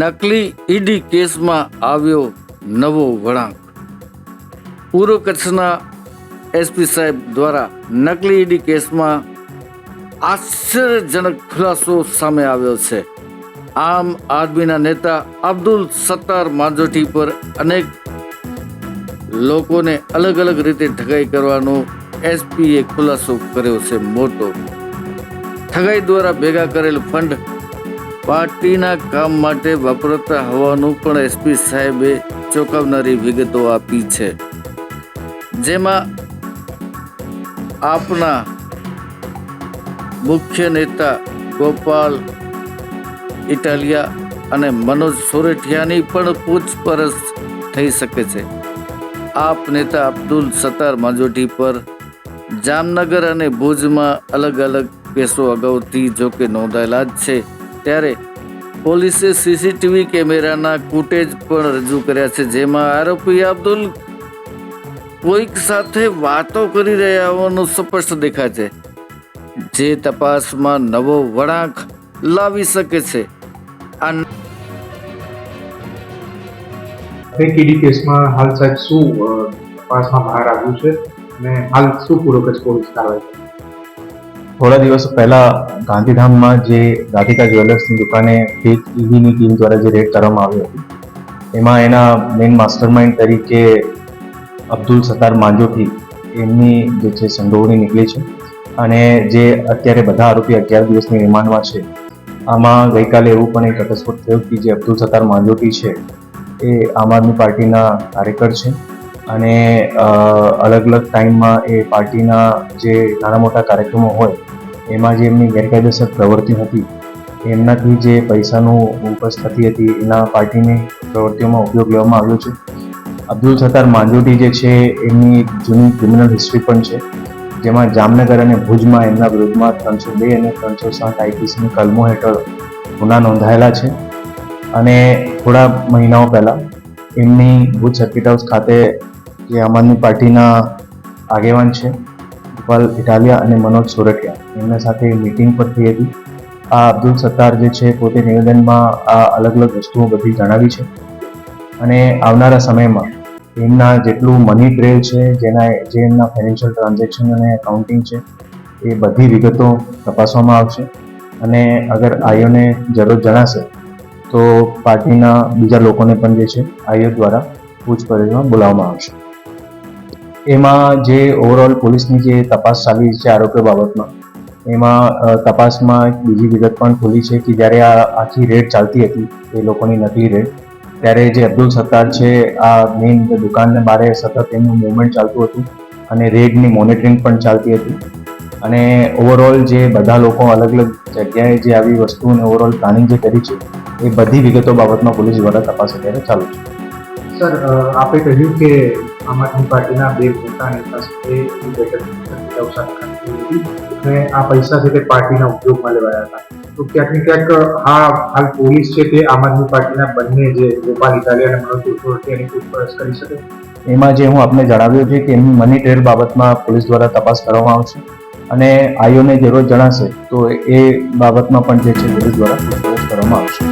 નકલી ઈડી કેસમાં આવ્યો નવો વળાંક. પૂર્વ કચ્છના એસપી સાહેબ દ્વારા નકલી ઈડી કેસમાં આશ્ચર્યજનક ખુલાસો સામે આવ્યો છે. આમ આદમીના નેતા અબ્દુલ સત્તાર માંજોઠી પર અનેક લોકોને અલગ અલગ રીતે ઠગાઈ કરવાનો એસપીએ ખુલાસો કર્યો છે મોટો. ઠગાઈ દ્વારા ભેગા કરેલ ફંડ પાર્ટીના કામ માટે વપરાતા હોવાનું પણ એસપી સાહેબે ચોંકાવનારી વિગતો આપી છે. જેમાં આપના મુખ્ય નેતા ગોપાલ ઇટાલિયા અને મનોજ સોરઠિયાની પણ પૂછપરછ થઈ શકે છે. આપ નેતા અબ્દુલ સત્તાર માંજોટી પર જામનગર અને ભુજમાં અલગ અલગ કેસો અગાઉથી જોકે નોંધાયેલા જ છે. ત્યારે પોલીસે સીસીટીવી કેમેરાના ફૂટેજ પણ રજૂ કર્યા છે, જેમાં આરોપી અબ્દુલ કોઈક સાથે વાતો કરી રહ્યા હોવાનું સ્પષ્ટ દેખાય છે, જે તપાસમાં નવો વળાંક લાવી શકે છે આ ફેક કેસમાં હાલ સાહેબ શું તપાસમાં બહાર આવ્યું છે અને હાલ શું પૂરો કચ્છ પોલીસ કાર્યવાહી કરી? થોડા દિવસ પહેલા ગાંધીધામમાં જે રાધિકા જ્વેલર્સની દુકાને ફેક ઈવીની ટીમ દ્વારા જે રેડ કરવામાં આવી હતી, એમાં એના મેઇન માસ્ટરમાઇન્ડ તરીકે અબ્દુલ સત્તાર માંજોથી એમની જે છે સંડોવણી નીકળી છે અને જે અત્યારે બધા આરોપી અગિયાર દિવસની રિમાન્ડમાં છે. આમાં ગઈકાલે એવું પણ એક ઘટસ્ફોટ થયો કે જે અબ્દુલ સત્તાર માંજોટી છે, એ આમ આદમી પાર્ટીના કાર્યકર છે. અને અલગ અલગ ટાઈમમાં એ પાર્ટીના જે નાના મોટા કાર્યક્રમો હોય, એમાં જે એમની ગેરકાયદેસર પ્રવૃત્તિ હતી, એમનાથી જે પૈસાનું ઉપજ થતી હતી, એના પાર્ટીની પ્રવૃત્તિઓમાં ઉપયોગ લેવામાં આવ્યો છે. અબ્દુલ સત્તાર માંજોટી જે છે, એમની જૂની ક્રિમિનલ હિસ્ટ્રી પણ છે, જેમાં જામનગર અને ભુજમાં એમના વિરુદ્ધમાં ત્રણસો બે અને ત્રણસો સાત આઈપીસીની કલમો હેઠળ ગુના નોંધાયેલા છે. અને થોડા મહિનાઓ પહેલાં એમની ભુજ સર્કિટ હાઉસ ખાતે જે આમ આદમી પાર્ટીના આગેવાન છે, ગોપાલ ઇટાલિયા અને મનોજ સોરઠિયા. એમના સાથે મીટિંગ પણ થઈ હતી. આ અબ્દુલ સત્તાર જે છે, પોતે નિવેદનમાં આ અલગ અલગ વસ્તુઓ બધી જણાવી છે. અને આવનારા સમયમાં એમના જેટલું મની ટ્રેલ છે, જેના, જે એમના ફાઇનાન્શિયલ ટ્રાન્ઝેક્શન અને એકાઉન્ટિંગ છે, એ બધી વિગતો તપાસવામાં આવશે. અને અગર આઈઓને જરૂર જણાશે, તો પાર્ટીના બીજા લોકોને પણ જે છે, આઈઓ દ્વારા પૂછપરછમાં બોલાવવામાં આવશે. એમાં જે ઓવરઓલ પોલીસની જે તપાસ ચાલી છે આરોપીઓ બાબતમાં, એમાં તપાસમાં એક બીજી વિગત પણ ખુલી છે કે જ્યારે આ આખી રેડ ચાલતી હતી, એ લોકોની નકલી રેડ, ત્યારે જે અબ્દુલ સત્તાર છે, આ મેઇન દુકાનને બારે સતત એમનું મુવમેન્ટ ચાલતું હતું અને રેડની મોનિટરિંગ પણ ચાલતી હતી. અને ઓવરઓલ જે બધા લોકો અલગ અલગ જગ્યાએ જે આવી વસ્તુઓને ઓવરઓલ પ્લાનિંગ જે કરી છે, એ બધી વિગતો બાબતમાં પોલીસ દ્વારા તપાસ અત્યારે ચાલુ છે. સર આપે કહ્યું કે આમ આદમી પાર્ટીના બે મોટા નેતા સાથે બેઠક હતી અને આ પૈસા છે તે પાર્ટીના ઉપયોગમાં લેવાયા હતા. તો ક્યાંક ને ક્યાંક આ હાલ પોલીસ છે તે આમ આદમી પાર્ટીના બંને જે ગોપાલ ઇટાલિયા અને મનોજ સોરઠિયા એની પૂછપરછ કરી શકે. એમાં જે હું આપને જણાવ્યું છે કે એમની મની ટ્રેલ બાબતમાં પોલીસ દ્વારા તપાસ કરવામાં આવશે અને આઈઓને જરૂર જણાશે તો એ બાબતમાં પણ જે છે પોલીસ દ્વારા તપાસ કરવામાં આવશે.